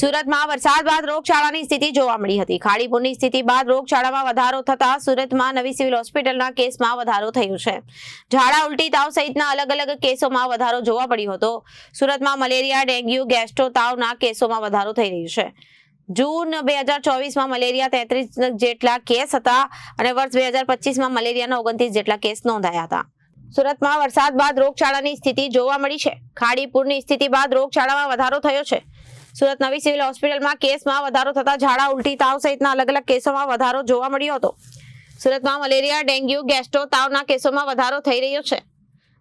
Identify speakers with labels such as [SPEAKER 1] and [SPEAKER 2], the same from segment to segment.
[SPEAKER 1] સુરતમાં વરસાદ બાદ રોગચાળાની સ્થિતિ જોવા મળી હતી. ખાડીપુરની સ્થિતિ બાદ રોગચાળામાં વધારો થતા સુરતમાં નવી સિવિલ હોસ્પિટલના કેસમાં વધારો થયો છે. ઝાડા ઉલટી તાવ સહિતના અલગ અલગ કેસોમાં વધારો જોવા મળ્યો હતો. સુરતમાં મલેરિયા, ડેન્ગ્યુ, ગેસ્ટ્રો તાવના કેસોમાં વધારો થઈ રહ્યો છે. જૂન બે હજાર ચોવીસમાં મલેરિયા તેત્રીસ જેટલા કેસ હતા અને વર્ષ બે હજાર પચીસમાં મલેરિયાના ઓગણત્રીસ જેટલા કેસ નોંધાયા હતા. સુરતમાં વરસાદ બાદ રોગચાળાની સ્થિતિ જોવા મળી છે. ખાડીપુરની સ્થિતિ બાદ રોગચાળામાં વધારો થયો છે. સુરત નવી સિવિલ હોસ્પિટલમાં કેસમાં વધારો થતા ઝાડા ઉલટી, તાવ સહિતના અલગ અલગ કેસોમાં વધારો જોવા મળ્યો હતો. સુરતમાં મલેરિયા, ડેન્ગ્યુ, ગેસ્ટ્રો તાવના કેસોમાં વધારો થઈ રહ્યો છે.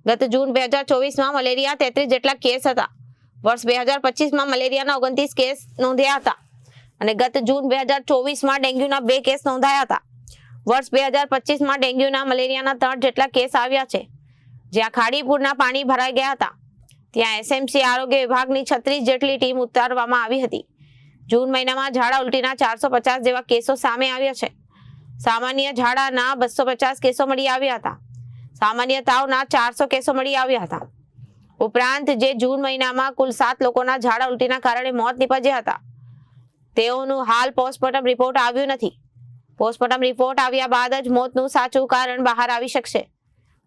[SPEAKER 1] ગત જૂન બે હજાર ચોવીસમાં મલેરિયા તેત્રીસ જેટલા કેસ હતા. વર્ષ બે હજાર પચીસમાં મલેરિયાના ઓગણત્રીસ કેસ નોંધ્યા હતા અને ગત જૂન બે હજાર ચોવીસમાં ડેન્ગ્યુના બે કેસ નોંધાયા હતા. વર્ષ બે હજાર પચીસમાં ડેન્ગ્યુના મલેરિયાના ત્રણ જેટલા કેસ આવ્યા છે. જ્યાં ખાડીપુરના પાણી ભરાઈ ગયા હતા. ત્યાં એસએમસી આરોગ્ય વિભાગની છત્રીસ જેટલી ટીમ ઉતારવામાં આવી હતી. જૂન મહિનામાં ઝાડા ઉલટીના ચારસો પચાસ જેવા કેસો સામે આવ્યા છે. સામાન્ય ઝાડાના બસો પચાસ કેસો મળી આવ્યા હતા. સામાન્ય તાવના ચારસો કેસો મળી આવ્યા હતા. ઉપરાંત જે જૂન મહિનામાં કુલ સાત લોકોના ઝાડા ઉલટીના કારણે મોત નીપજ્યા હતા. તેઓનું હાલ પોસ્ટમોર્ટમ રિપોર્ટ આવ્યું નથી. પોસ્ટમોર્ટમ રિપોર્ટ આવ્યા બાદ જ મોતનું સાચું કારણ બહાર આવી શકશે.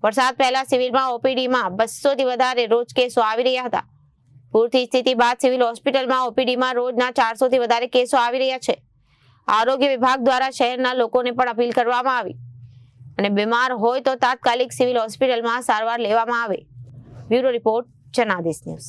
[SPEAKER 1] વરસાદ પહેલા સિવિલમાં ઓપીડીમાં બસોથી વધારે રોજ કેસો આવી રહ્યા હતા. પૂરથી સ્થિતિ બાદ સિવિલ હોસ્પિટલમાં ઓપીડીમાં રોજના ચારસોથી વધારે કેસો આવી રહ્યા છે. આરોગ્ય વિભાગ દ્વારા શહેરના લોકોને પણ અપીલ કરવામાં આવી. અને બીમાર હોય તો તાત્કાલિક સિવિલ હોસ્પિટલમાં સારવાર લેવામાં આવે. Bureau report, Janadesh news.